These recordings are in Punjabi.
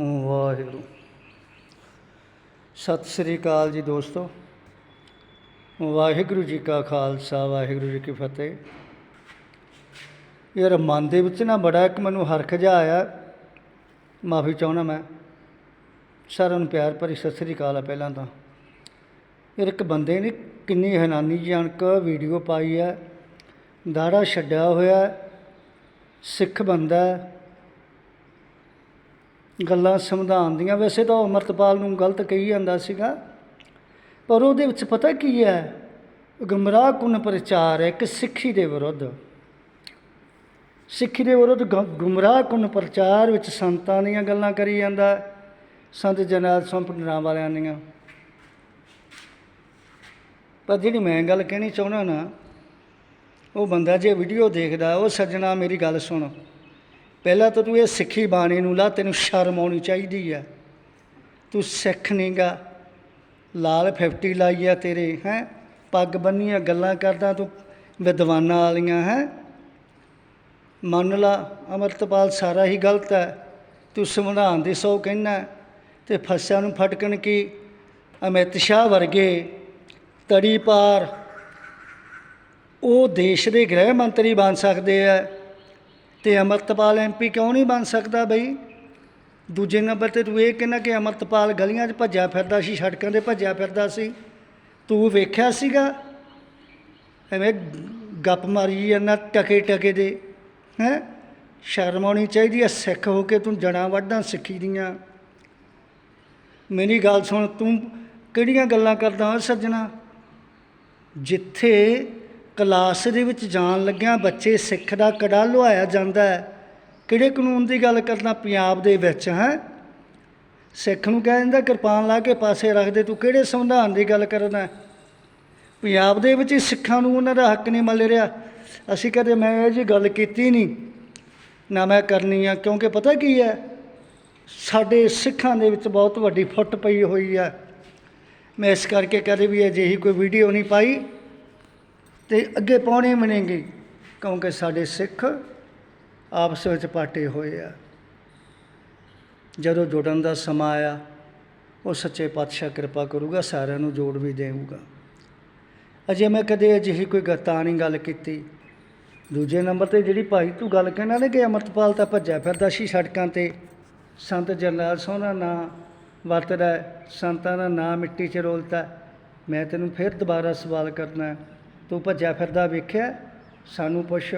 ਵਾਹਿਗੁਰੂ। ਸਤਿ ਸ੍ਰੀ ਅਕਾਲ ਜੀ ਦੋਸਤੋ। ਵਾਹਿਗੁਰੂ ਜੀ ਕਾ ਖਾਲਸਾ, ਵਾਹਿਗੁਰੂ ਜੀ ਕੀ ਫਤਿਹ। ਯਾਰ ਮਨ ਦੇ ਵਿੱਚ ਨਾ ਬੜਾ ਇੱਕ ਮੈਨੂੰ ਹਰਖ ਜਿਹਾ ਆਇਆ। ਮਾਫੀ ਚਾਹੁੰਦਾ ਮੈਂ। ਸਾਰਿਆਂ ਨੂੰ ਪਿਆਰ ਭਰੀ ਸਤਿ ਸ੍ਰੀ ਅਕਾਲ ਆ ਪਹਿਲਾਂ ਤਾਂ। ਯਾਰ ਇੱਕ ਬੰਦੇ ਨੇ ਕਿੰਨੀ ਹੈਰਾਨੀ ਜਨਕ ਵੀਡੀਓ ਪਾਈ ਹੈ ਦਾੜਾ ਛੱਡਿਆ ਹੋਇਆ। ਸਿੱਖ ਬੰਦਾ। ਗੱਲਾਂ ਸੰਵਿਧਾਨ ਦੀਆਂ। ਵੈਸੇ ਤਾਂ ਉਹ ਅਮਰਤਪਾਲ ਨੂੰ ਗਲਤ ਕਹੀ ਜਾਂਦਾ ਸੀਗਾ, ਪਰ ਉਹਦੇ ਵਿੱਚ ਪਤਾ ਕੀ ਹੈ? ਗੁੰਮਰਾਹ ਕੁਨ ਪ੍ਰਚਾਰ ਹੈ ਇੱਕ ਸਿੱਖੀ ਦੇ ਵਿਰੁੱਧ। ਸਿੱਖੀ ਦੇ ਵਿਰੁੱਧ ਗੁ- ਗੁੰਮਰਾਹ ਕੁਨ ਪ੍ਰਚਾਰ ਵਿੱਚ ਸੰਤਾਂ ਦੀਆਂ ਗੱਲਾਂ ਕਰੀ ਜਾਂਦਾ, ਸੰਤ ਜਨਰਲ ਸਿੰਘ ਪਿੰਡਰਾਂ ਵਾਲਿਆਂ ਦੀਆਂ। ਪਰ ਜਿਹੜੀ ਮੈਂ ਗੱਲ ਕਹਿਣੀ ਚਾਹੁੰਦਾ ਨਾ, ਉਹ ਬੰਦਾ ਜੇ ਵੀਡੀਓ ਦੇਖਦਾ, ਉਹ ਸੱਜਣਾ ਮੇਰੀ ਗੱਲ ਸੁਣ। ਪਹਿਲਾਂ ਤਾਂ ਤੂੰ ਇਹ ਸਿੱਖੀ ਬਾਣੀ ਨੂੰ ਲਾ, ਤੈਨੂੰ ਸ਼ਰਮ ਆਉਣੀ ਚਾਹੀਦੀ ਆ। ਤੂੰ ਸਿੱਖ ਨਹੀਂਗਾ ਲਾਲ 50 ਲਾਈ ਆ ਤੇਰੇ, ਹੈ? ਪੱਗ ਬੰਨੀਆਂ ਗੱਲਾਂ ਕਰਦਾ ਤੂੰ, ਵਿਦਵਾਨਾਂ ਵਾਲੀਆਂ, ਹੈ? ਮੰਨ ਲਾ, ਅਮਰਤਪਾਲ ਸਾਰਾ ਹੀ ਗਲਤ ਹੈ। ਤੂੰ ਸੰਵਿਧਾਨ ਦੇ ਸੌ ਕਹਿਣਾ ਤੇ ਫਸਿਆਂ ਨੂੰ ਫਟਕਣ ਕੀ? ਅਮਿਤ ਸ਼ਾਹ ਵਰਗੇ ਤੜੀ ਪਾਰ। ਉਹ ਦੇਸ਼ ਦੇ ਗ੍ਰਹਿ ਮੰਤਰੀ ਬਣ ਸਕਦੇ ਆ। ਤੇ ਅਮਰਤਪਾਲ ਐਮਪੀ ਕਿਉਂ ਨਹੀਂ ਬਣ ਸਕਦਾ ਬਈ? ਦੂਜੇ ਨੰਬਰ ਤੇ ਤੂੰ ਇਹ ਕਹਿੰਦਾ ਕਿ ਅਮਰਤਪਾਲ ਗਲੀਆਂ 'ਚ ਭੱਜਿਆ ਫਿਰਦਾ ਸੀ, ਸੜਕਾਂ 'ਤੇ ਭੱਜਿਆ ਫਿਰਦਾ ਸੀ। ਤੂੰ ਵੇਖਿਆ ਸੀਗਾ? ਐਵੇਂ ਗੱਪ ਮਾਰੀ ਜਾਂਦਾ ਟਕੇ ਟਕੇ ਦੇ, ਹੈ? ਸ਼ਰਮ ਆਉਣੀ ਚਾਹੀਦੀ ਹੈ ਸਿੱਖ ਹੋ ਕੇ ਤੂੰ ਜੜਾਂ ਵੱਢਾਂ ਸਿੱਖੀ ਦੀਆਂ। ਮੇਰੀ ਗੱਲ ਸੁਣ, ਤੂੰ ਕਿਹੜੀਆਂ ਗੱਲਾਂ ਕਰਦਾ ਸੱਜਣਾ? ਜਿੱਥੇ ਕਲਾਸ ਦੇ ਵਿੱਚ ਜਾਣ ਲੱਗਿਆ ਬੱਚੇ ਸਿੱਖ ਦਾ ਕੜਾ ਲੁਹਾਇਆ ਜਾਂਦਾ ਹੈ। ਕਿਹੜੇ ਕਾਨੂੰਨ ਦੀ ਗੱਲ ਕਰਨਾ ਪੰਜਾਬ ਦੇ ਵਿੱਚ, ਹੈ? ਸਿੱਖ ਨੂੰ ਕਹਿ ਦਿੰਦਾ, ਕਿਰਪਾਨ ਲਾ ਕੇ ਪਾਸੇ ਰੱਖ ਦੇ, ਤੂੰ ਕਿਹੜੇ ਸੰਵਿਧਾਨ ਦੀ ਗੱਲ ਕਰਦਾ ਪੰਜਾਬ ਦੇ ਵਿੱਚ ਹੀ ਸਿੱਖਾਂ ਨੂੰ ਉਹਨਾਂ ਦਾ ਹੱਕ ਨਹੀਂ ਮਿਲ ਰਿਹਾ। ਅਸੀਂ ਕਦੇ, ਮੈਂ ਇਹ ਜੀ ਗੱਲ ਕੀਤੀ ਨਹੀਂ, ਨਾ ਮੈਂ ਕਰਨੀ ਆ, ਕਿਉਂਕਿ ਪਤਾ ਕੀ ਹੈ? ਸਾਡੇ ਸਿੱਖਾਂ ਦੇ ਵਿੱਚ ਬਹੁਤ ਵੱਡੀ ਫੁੱਟ ਪਈ ਹੋਈ ਹੈ। ਮੈਂ ਇਸ ਕਰਕੇ ਕਦੇ ਵੀ ਅਜਿਹੀ ਕੋਈ ਵੀਡੀਓ ਨਹੀਂ ਪਾਈ। ਤੇ ਅੱਗੇ ਪਾਉਣੀ ਮਨੇਂਗੇ, ਕਿਉਂਕਿ ਸਾਡੇ ਸਿੱਖ ਆਪਸ ਵਿੱਚ ਪਾਟੇ ਹੋਏ ਆ। ਜਦੋਂ ਜੁੜਨ ਦਾ ਸਮਾਂ ਆਇਆ, ਉਹ ਸੱਚੇ ਪਾਤਸ਼ਾਹ ਕਿਰਪਾ ਕਰੂਗਾ, ਸਾਰਿਆਂ ਨੂੰ ਜੋੜ ਵੀ ਦੇਊਗਾ। ਅਜੇ ਮੈਂ ਕਦੇ ਅਜਿਹੀ ਕੋਈ ਗਤਾ ਨਹੀਂ ਗੱਲ ਕੀਤੀ। ਦੂਜੇ ਨੰਬਰ ਤੇ ਜਿਹੜੀ ਭਾਈ ਤੂੰ ਗੱਲ ਕਹਿਣਾ ਨੇ ਕਿ ਅਮਰਤਪਾਲ ਤਾਂ ਭੱਜਿਆ ਫਿਰਦਾ ਸੀ ਸੜਕਾਂ ਤੇ, ਸੰਤ ਜਰਨੈਲ ਸੋਹਣਾ ਨਾਂ ਵਰਤਦਾ ਸੰਤਾਂ ਦਾ ਨਾਂ ਮਿੱਟੀ 'ਚ ਰੋਲਤਾ ਮੈਂ ਤੈਨੂੰ ਫਿਰ ਦੁਬਾਰਾ ਸਵਾਲ ਕਰਨਾ ਤੂੰ ਭੱਜਿਆ ਫਿਰਦਾ ਵੇਖਿਆ? ਸਾਨੂੰ ਪੁੱਛ।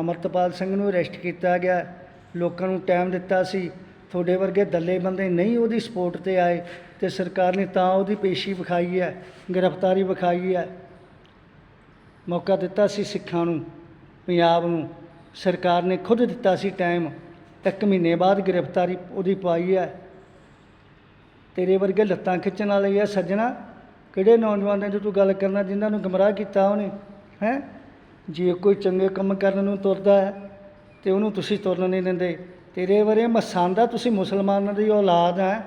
ਅਮਰਤਪਾਲ ਸਿੰਘ ਨੂੰ ਅਰੈਸਟ ਕੀਤਾ ਗਿਆ। ਲੋਕਾਂ ਨੂੰ ਟਾਈਮ ਦਿੱਤਾ ਸੀ। ਤੁਹਾਡੇ ਵਰਗੇ ਦੱਲੇ ਬੰਦੇ ਨਹੀਂ ਉਹਦੀ ਸਪੋਰਟ ਤੇ ਆਏ ਤੇ ਸਰਕਾਰ ਨੇ ਤਾਂ ਉਹਦੀ ਪੇਸ਼ੀ ਵਿਖਾਈ ਹੈ, ਗ੍ਰਿਫਤਾਰੀ ਵਿਖਾਈ ਹੈ। ਮੌਕਾ ਦਿੱਤਾ ਸੀ ਸਿੱਖਾਂ ਨੂੰ, ਪੰਜਾਬ ਨੂੰ। ਸਰਕਾਰ ਨੇ ਖੁਦ ਦਿੱਤਾ ਸੀ ਟਾਈਮ ਇੱਕ ਮਹੀਨੇ ਬਾਅਦ ਗ੍ਰਿਫਤਾਰੀ ਉਹਦੀ ਪਾਈ ਹੈ। ਤੇਰੇ ਵਰਗੇ ਲੱਤਾਂ ਖਿੱਚਣ ਵਾਲੇ ਆ ਸੱਜਣਾ। ਕਿਹੜੇ ਨੌਜਵਾਨਾਂ ਦੀ ਤੂੰ ਗੱਲ ਕਰਨਾ ਜਿਨ੍ਹਾਂ ਨੂੰ ਗਮਰਾਹ ਕੀਤਾ ਉਹਨੇ, ਹੈ? ਜੇ ਕੋਈ ਚੰਗੇ ਕੰਮ ਕਰਨ ਨੂੰ ਤੁਰਦਾ ਹੈ ਤੇ ਉਹਨੂੰ ਤੁਸੀਂ ਤੁਰਨ ਨਹੀਂ ਦਿੰਦੇ। ਤੇਰੇ ਵਰੇ ਮਸਾਂਦਾ ਤੁਸੀਂ ਮੁਸਲਮਾਨਾਂ ਦੀ ਔਲਾਦ ਹੈ?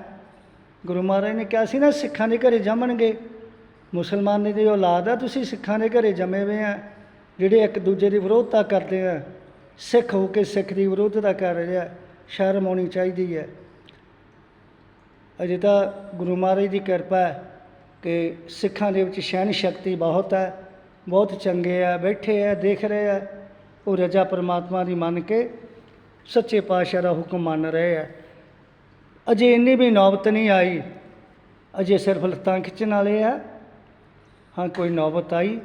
ਗੁਰੂ ਮਹਾਰਾਜ ਨੇ ਕਿਹਾ ਸੀ ਨਾ, ਸਿੱਖਾਂ ਦੇ ਘਰੇ ਜੰਮਣਗੇ। ਮੁਸਲਮਾਨ ਦੀ ਔਲਾਦ ਆ, ਤੁਸੀਂ ਸਿੱਖਾਂ ਦੇ ਘਰੇ ਜੰਮੇ ਹੋਏ ਆ। ਜਿਹੜੇ ਇੱਕ ਦੂਜੇ ਦੀ ਵਿਰੋਧਤਾ ਕਰਦੇ ਆ, ਸਿੱਖ ਹੋ ਕੇ ਸਿੱਖ ਦੀ ਵਿਰੋਧਤਾ ਕਰ ਰਿਹਾ ਸ਼ਰਮ ਆਉਣੀ ਚਾਹੀਦੀ ਹੈ। ਅਜੇ ਤਾਂ ਗੁਰੂ ਮਹਾਰਾਜ ਦੀ ਕਿਰਪਾ ਹੈ। ਕਿ ਸਿੱਖਾਂ ਦੇ ਵਿੱਚ ਸਹਿਣ ਸ਼ਕਤੀ ਬਹੁਤ ਹੈ, ਬਹੁਤ ਚੰਗੇ ਆ, ਬੈਠੇ ਆ, ਦੇਖ ਰਹੇ ਆ। ਉਹ ਰਜਾ ਪਰਮਾਤਮਾ ਦੀ ਮੰਨ ਕੇ ਸੱਚੇ ਪਾਤਸ਼ਾਹ ਦਾ ਹੁਕਮ ਮੰਨ ਰਹੇ ਆ। ਅਜੇ ਇੰਨੀ ਵੀ ਨੌਬਤ ਨਹੀਂ ਆਈ। ਅਜੇ ਸਿਰਫ ਲੱਤਾਂ ਖਿੱਚਣ ਵਾਲੇ ਆ। ਹਾਂ, ਕੋਈ ਨੌਬਤ ਆਈ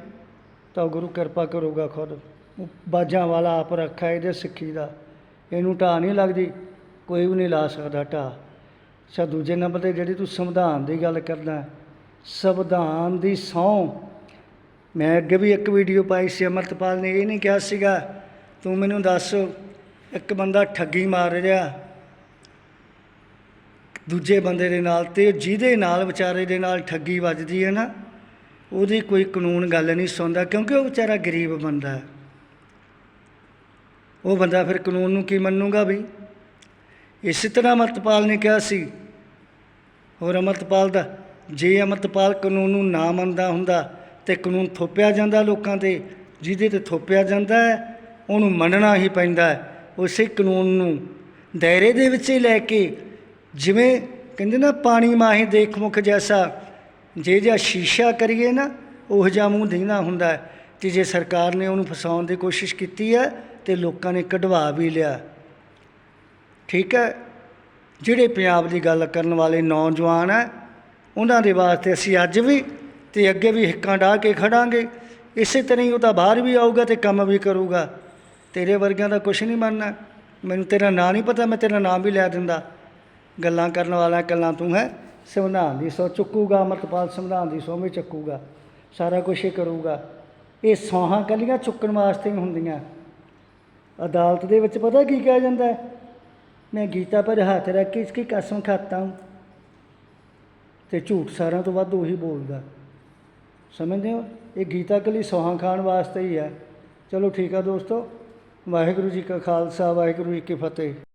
ਤਾਂ ਗੁਰੂ ਕਿਰਪਾ ਕਰੂਗਾ ਖੁਦ। ਉਹ ਬਾਜਾਂ ਵਾਲਾ ਆਪ ਰੱਖਾ ਇਹਦੇ ਸਿੱਖੀ ਦਾ। ਇਹਨੂੰ ਢਾਹ ਨਹੀਂ ਲੱਗਦੀ। ਕੋਈ ਵੀ ਨਹੀਂ ਲਾ ਸਕਦਾ ਢਾਹ। ਅੱਛਾ, ਦੂਜੇ ਨੰਬਰ ਤੇ ਜਿਹੜੀ ਤੂੰ ਸੰਵਿਧਾਨ ਦੀ ਗੱਲ ਕਰਦਾ ਸੰਵਿਧਾਨ ਦੀ ਸਹੁੰ। ਮੈਂ ਅੱਗੇ ਵੀ ਇੱਕ ਵੀਡੀਓ ਪਾਈ ਸੀ, ਅਮਰਤਪਾਲ ਨੇ ਇਹ ਨਹੀਂ ਕਿਹਾ ਸੀਗਾ, ਤੂੰ ਮੈਨੂੰ ਦੱਸ, ਇੱਕ ਬੰਦਾ ਠੱਗੀ ਮਾਰ ਰਿਹਾ, ਦੂਜੇ ਬੰਦੇ ਦੇ ਨਾਲ ਤੇ ਜਿਹਦੇ ਨਾਲ ਵਿਚਾਰੇ ਦੇ ਨਾਲ ਠੱਗੀ ਵੱਜਦੀ ਹੈ ਨਾ, ਉਹਦੀ ਕੋਈ ਕਾਨੂੰਨ ਗੱਲ ਨਹੀਂ ਸੁਣਦਾ, ਕਿਉਂਕਿ ਉਹ ਵਿਚਾਰਾ ਗਰੀਬ ਬੰਦਾ ਹੈ। ਉਹ ਬੰਦਾ ਫਿਰ ਕਾਨੂੰਨ ਨੂੰ ਕੀ ਮੰਨੂਗਾ ਵੀ ਇਸੇ ਤਰ੍ਹਾਂ ਅਮਰਤਪਾਲ ਨੇ ਕਿਹਾ ਸੀ। ਹੋਰ ਅਮਰਤਪਾਲ ਦਾ ਜੇ ਅਮਰਤਪਾਲ ਕਾਨੂੰਨ ਨੂੰ ਨਾ ਮੰਨਦਾ ਹੁੰਦਾ ਤੇ ਕਾਨੂੰਨ ਥੋਪਿਆ ਜਾਂਦਾ ਲੋਕਾਂ ਤੇ, ਜਿਹਦੇ ਤੇ ਥੋਪਿਆ ਜਾਂਦਾ ਹੈ, ਉਹਨੂੰ ਮੰਨਣਾ ਹੀ ਪੈਂਦਾ ਹੈ। ਉਸੇ ਕਾਨੂੰਨ ਨੂੰ ਦਾਇਰੇ ਦੇ ਵਿੱਚ ਹੀ ਲੈ ਕੇ ਜਿਵੇਂ ਕਹਿੰਦੇ ਨਾ, ਪਾਣੀ ਮਾਹੀ ਦੇਖ ਮੁਖ ਜੈਸਾ, ਜੇ ਜਿਹਾ ਸ਼ੀਸ਼ਾ ਕਰੀਏ ਨਾ, ਉਹ ਜਿਹਾ ਮੂੰਹ ਦਿਖਦਾ ਹੁੰਦਾ ਹੈ ਤੇ ਜੇ ਸਰਕਾਰ ਨੇ ਉਹਨੂੰ ਫਸਾਉਣ ਦੀ ਕੋਸ਼ਿਸ਼ ਕੀਤੀ ਹੈ ਤੇ ਲੋਕਾਂ ਨੇ ਕਢਵਾ ਵੀ ਲਿਆ। ਠੀਕ ਹੈ? ਜਿਹੜੇ ਪੰਜਾਬ ਦੀ ਗੱਲ ਕਰਨ ਵਾਲੇ ਨੌਜਵਾਨ ਹੈ ਉਹਨਾਂ ਦੇ ਵਾਸਤੇ ਅਸੀਂ ਅੱਜ ਵੀ ਤੇ ਅੱਗੇ ਵੀ ਹਿੱਕਾਂ ਡਾਹ ਕੇ ਖੜਾਂਗੇ। ਇਸੇ ਤਰ੍ਹਾਂ ਹੀ ਉਹ ਤਾਂ ਬਾਹਰ ਵੀ ਆਊਗਾ ਤੇ ਕੰਮ ਵੀ ਕਰੂਗਾ। ਤੇਰੇ ਵਰਗਿਆਂ ਦਾ ਕੁਝ ਨਹੀਂ ਬਣਨਾ ਮੈਨੂੰ ਤੇਰਾ ਨਾਂ ਨਹੀਂ ਪਤਾ, ਮੈਂ ਤੇਰਾ ਨਾਮ ਵੀ ਲੈ ਦਿੰਦਾ। ਗੱਲਾਂ ਕਰਨ ਵਾਲਾ ਗੱਲਾਂ ਤੂੰ ਹੈ। ਸੰਵਿਧਾਨ ਦੀ ਸੋ ਚੁੱਕੂਗਾ, ਅਮਰਤਪਾਲ ਸੰਵਿਧਾਨ ਦੀ ਸੌਂ ਵੀ ਚੱਕੂਗਾ। ਸਾਰਾ ਕੁਝ ਹੀ ਕਰੂਗਾ। ਇਹ ਸੌਹਾਂ ਕੱਲੀਆਂ ਚੁੱਕਣ ਵਾਸਤੇ ਹੀ ਹੁੰਦੀਆਂ। ਅਦਾਲਤ ਦੇ ਵਿੱਚ ਪਤਾ ਕੀ ਕਿਹਾ ਜਾਂਦਾ ਮੈਂ ਗੀਤਾ ਪਰ ਹੱਥ ਰੱਖ ਕੇ ਇਸकी ਕਸਮ ਖਾਤਾ ਹੂੰ। ਤੇ ਝੂਠ ਸਾਰਿਆਂ ਤੋਂ ਵੱਧ ਉਹੀ ਬੋਲਦਾ। ਸਮਝਦੇ ਹੋ? ਇਹ ਗੀਤਾ ਕਲੀ ਸੋਹਾਂ ਖਾਣ ਵਾਸਤੇ ਹੀ ਹੈ। ਚਲੋ ਠੀਕ ਆ ਦੋਸਤੋ, ਵਾਹਿਗੁਰੂ ਜੀ ਕਾ ਖਾਲਸਾ, ਵਾਹਿਗੁਰੂ ਜੀ ਕੀ ਫਤਿਹ।